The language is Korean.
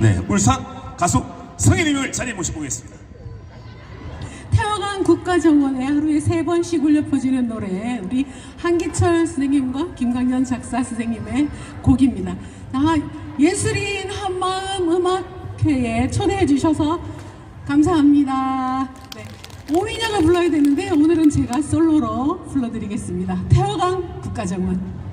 네, 울산 가수 성인님을 자리에 모시고 오겠습니다. 태화강 국가정원에 하루에 세 번씩 울려 퍼지는 노래 우리 한기철 선생님과 김강현 작사 선생님의 곡입니다. 아, 예술인 한마음 음악회에 초대해 주셔서 감사합니다. 네, 오민혁을 불러야 되는데 오늘은 제가 솔로로 불러드리겠습니다. 태화강 국가정원.